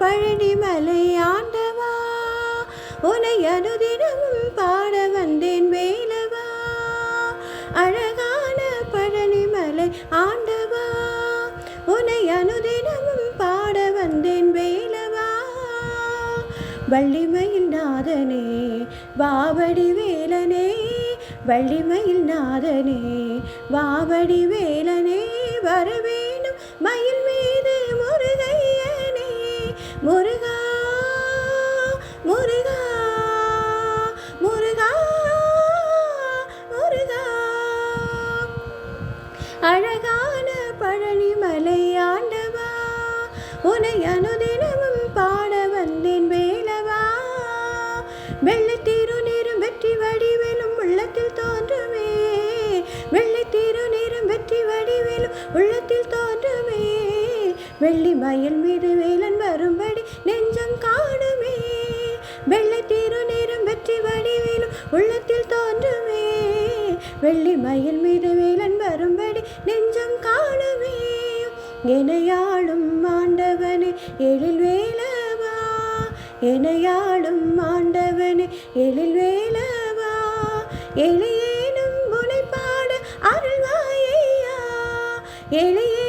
பழனிமலை ஆண்டவா உனை அனுதினமும் பாட வந்தேன் வேலவா. அழகான பழனிமலை ஆண்டவா உனை அனுதினமும் பாட வந்தேன் வேலவா. வள்ளிமயில் நாதனே பாவடி வேலனே வள்ளிமயில் நாதனே வாவடி வேலனே வரவேணும் மயில் முருகா முருகா முருகா முருகா. அழகான பழனிமலை ஆண்டவா உனை அனுதின வெள்ளி மயில் மீது வேலன் வரும்படி நெஞ்சம் காணுமே. வெள்ளை தீரு நேரம் வெற்றி வடிவேலும் உள்ளத்தில் தோன்றுமே. வெள்ளி மயில் மீது வேலன் வரும்படி நெஞ்சம் காணுமே. எனையாளும் ஆண்டவனே எழில் வேலவா. எனையாளும் ஆண்டவனே எழில் வேலவா. எளியேனும் முனைப்பாட அருள்வாயையா. எளிய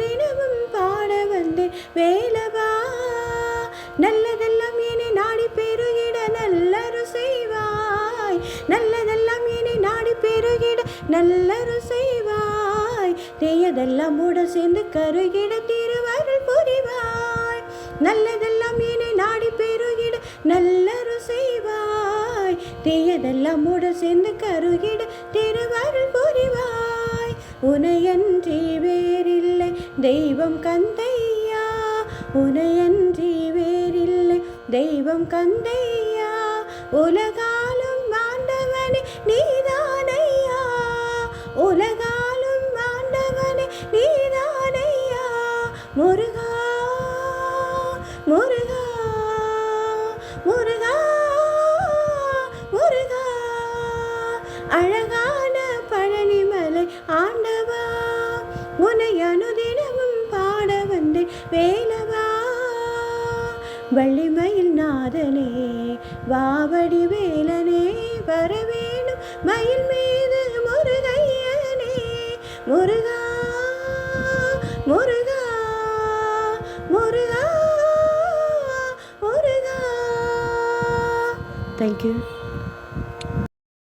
தினமும் பாட வந்தேன். வேலவா நல்லதெல்லாம் என்னை நாடி பெருகிட நல்லரு செய்வாய் நல்லதெல்லாம் என்னை நாடி பெருகிட நல்லரு செய்வாய் தேயதெல்லாம் மூட சேர்ந்து கருகிட திருவருள் புரிவாய். நல்லதெல்லாம் என்னை நாடி பெருகிட நல்லரு செய்வாய் தேயதெல்லாம் மூட சேர்ந்து கருகிட திருவருள் புரிவாய். உனையன்றி வேறு தெய்வம் கந்தையா உனையன்றி வேறில்லை. தெய்வம் கந்தையா உலகாலும் ஆண்டவனே நீ வள்ளிமயில் நாதனே வாவடி வேலனே வரவேணும் மயில் மீது முருகையனே. முருகா முருகா முருகா முருகா. தேங்க்யூ